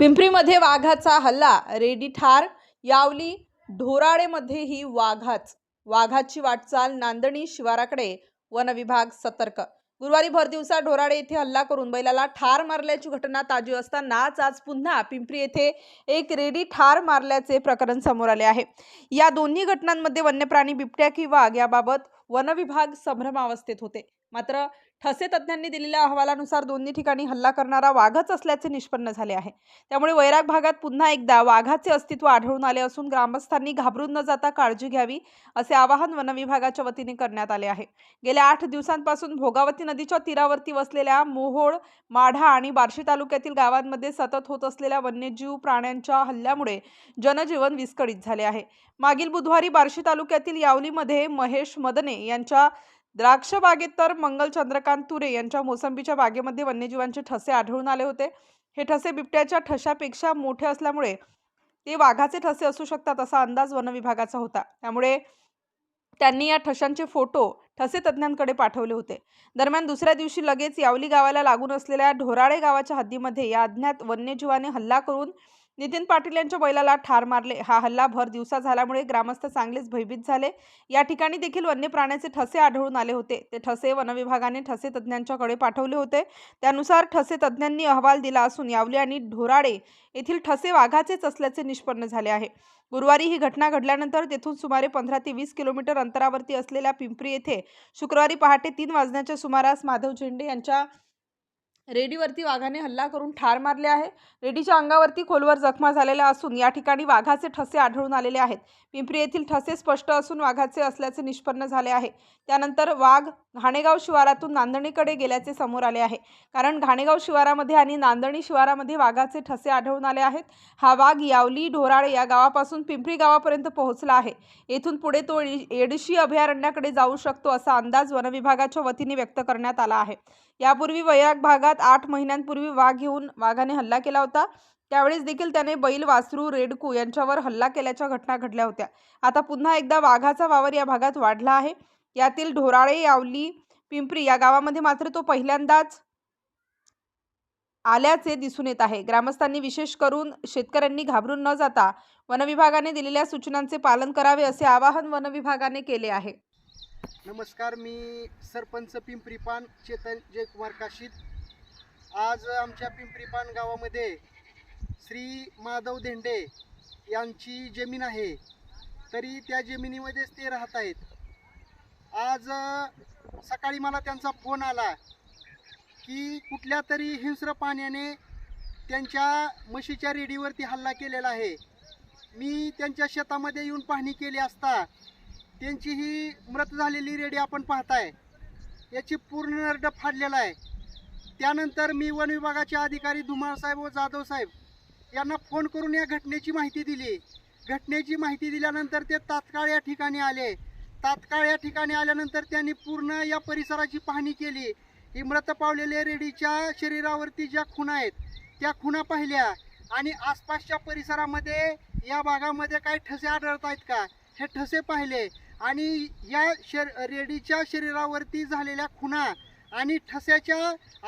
पिंपरीमध्ये वाघाचा हल्ला रेडी ठार यावली ढोराळेमध्येही वाघाच वाघाची वाटचाल नांदणी शिवाराकडे वनविभाग सतर्क. गुरुवारी भरदिवसा ढोराळे येथे हल्ला करून बैलाला ठार मारल्याची घटना ताजी असतानाच आज पुन्हा पिंपरी येथे एक रेडी ठार मारल्याचे प्रकरण समोर आले आहे. या दोन्ही घटनांमध्ये वन्यप्राणी बिबट्या की वाघ याबाबत वनविभाग संभ्रमावस्थेत होते. मात्र ठसे तज्ज्ञांनी दिलेल्या अहवालानुसार दोन्ही ठिकाणी हल्ला करणारा वाघच असल्याचे निष्पन्न झाले आहे. त्यामुळे वैराग भागात पुन्हा एकदा वाघाचे अस्तित्व आढळून आले असून ग्रामस्थांनी घाबरून न जाता काळजी घ्यावी असे आवाहन वनविभागाच्या वतीने करण्यात आले आहे. गेल्या आठ दिवसांपासून भोगावती नदीच्या तीरावरती वसलेल्या मोहोळ माढा आणि बार्शी तालुक्यातील गावांमध्ये सतत होत असलेल्या वन्यजीव प्राण्यांच्या हल्ल्यामुळे जनजीवन विस्कळीत झाले आहे. मागील बुधवारी बार्शी तालुक्यातील यावलीमध्ये महेश मदने यांच्या द्राक्ष बागेत तर मंगल चंद्रकांत तुरे यांच्या मोसंबीच्या बागेमध्ये वन्यजीवांचे ठसे आढळून आले होते. हे ठसे बिबट्याच्या ठशापेक्षा मोठे असल्यामुळे ते वाघाचे ठसे असू शकतात असा अंदाज वनविभागाचा होता. त्यामुळे त्यांनी या ठशांचे फोटो ठसे तज्ज्ञांकडे पाठवले होते. दरम्यान दुसऱ्या दिवशी लगेच यावली गावाला लागून असलेल्या ढोराळे गावाच्या हद्दीमध्ये या अज्ञात वन्यजीवाने हल्ला करून नितीन पाटील यांच्या बैलाला ठार मारले. हा हल्ला भर दिवसा झाल्यामुळे ग्रामस्थ चांगलेच भयभीत झाले. या ठिकाणी देखील वन्य प्राण्याचे ठसे आढळून आले होते. ते ठसे वनविभागाने ठसे तज्ज्ञांच्याकडे पाठवले होते. त्यानुसार ठसे तज्ज्ञांनी अहवाल दिला असून यावले आणि ढोराळे येथील ठसे वाघाचेच असल्याचे निष्पन्न झाले आहे. गुरुवारी ही घटना घडल्यानंतर तेथून सुमारे पंधरा ते वीस किलोमीटर अंतरावरती असलेल्या पिंपरी येथे शुक्रवारी पहाटे तीन वाजण्याच्या सुमारास माधव झेंडे यांच्या रेडीवरती वाघाने हल्ला करून ठार मारले आहे. रेडीच्या अंगावरती खोलवर जखमा झालेल्या असून या ठिकाणी वाघाचे ठसे आढळून आलेले आहेत. पिंपरी येथील ठसे स्पष्ट असून वाघाचे असल्याचे निष्पन्न झाले आहे. त्यानंतर वाघ घाणेगाव शिवारातून नांदणीकडे गेल्याचे समोर आले आहे. कारण घाणेगाव शिवारामध्ये आणि नांदणी शिवारामध्ये वाघाचे ठसे आढळून आले आहेत. हा वाघ यावली ढोराळे या गावापासून पिंपरी गावापर्यंत पोहोचला आहे. येथून पुढे तो ए- एडशी अभयारण्याकडे जाऊ शकतो असा अंदाज वनविभागाच्या वतीने व्यक्त करण्यात आला आहे. यापूर्वी वैराग भागात आठ महिन्यांपूर्वी वाघ घेऊन वाघाने हल्ला केला होता. त्यावेळेस देखील त्याने बैल वासरू रेडकू यांच्यावर हल्ला केल्याच्या घटना घडल्या होत्या. आता पुन्हा एकदा वाघाचा वावर या भागात वाढला आहे. यातील ढोराळे यावली पिंपरी या गावामध्ये मात्र तो पहिल्यांदाच आल्याचे दिसून येत आहे. ग्रामस्थांनी विशेष करून शेतकऱ्यांनी घाबरून न जाता वनविभागाने दिलेल्या सूचनांचे पालन करावे असे आवाहन वनविभागाने केले आहे. नमस्कार मी सरपंच पिंपरीपान चेतन जयकुमार काशीद. आज आमच्या पिंपरीपान गावामध्ये श्री माधव धेंडे यांची जमीन आहे. तरी त्या जमिनीमध्येच ते राहत आहेत. आज सकाळी मला त्यांचा फोन आला की कुठल्या तरी हिंस्र पाण्याने त्यांच्या म्हशीच्या रेडीवरती हल्ला केलेला आहे. मी त्यांच्या शेतामध्ये येऊन पाहणी केली असता त्यांची ही मृत झालेली रेडी आपण पाहताय. याची पूर्ण नरड फाडलेला आहे. त्यानंतर मी वन विभागाचे अधिकारी धुमाळ साहेब व जाधव साहेब यांना फोन करून या घटनेची माहिती दिली. घटनेची माहिती दिल्यानंतर ते तात्काळ या ठिकाणी आले. तात्काळ या ठिकाणी आल्यानंतर त्यांनी पूर्ण या परिसराची पाहणी केली. ही मृत पावलेल्या रेडीच्या शरीरावरती ज्या खुणा आहेत त्या खुणा पाहिल्या. आणि आसपासच्या परिसरामध्ये या भागामध्ये काही ठसे आढळत आहेत का? हे ठसे पाहिले. आणि या शर रेडीच्या शरीरावरती झालेल्या खुणा आणि ठस्याच्या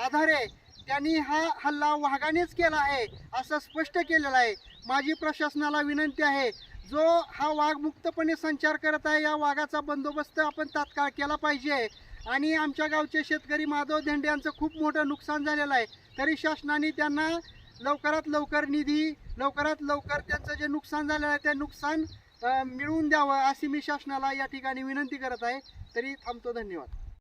आधारे त्यांनी हा हल्ला वाघानेच केला आहे असं स्पष्ट केलेलं आहे. माझी प्रशासनाला विनंती आहे जो हा वाघ मुक्तपणे संचार करत आहे या वाघाचा बंदोबस्त आपण तात्काळ केला पाहिजे. आणि आमच्या गावचे शेतकरी माधव धेंडे यांचं खूप मोठं नुकसान झालेलं आहे. तरी शासनाने त्यांना लवकरात लवकर निधी लवकरात लवकर त्यांचं जे नुकसान झालेलं आहे ते नुकसान मिळवून द्यावं अशी मी शासनाला या ठिकाणी विनंती करत आहे. तरी थांबतो. धन्यवाद.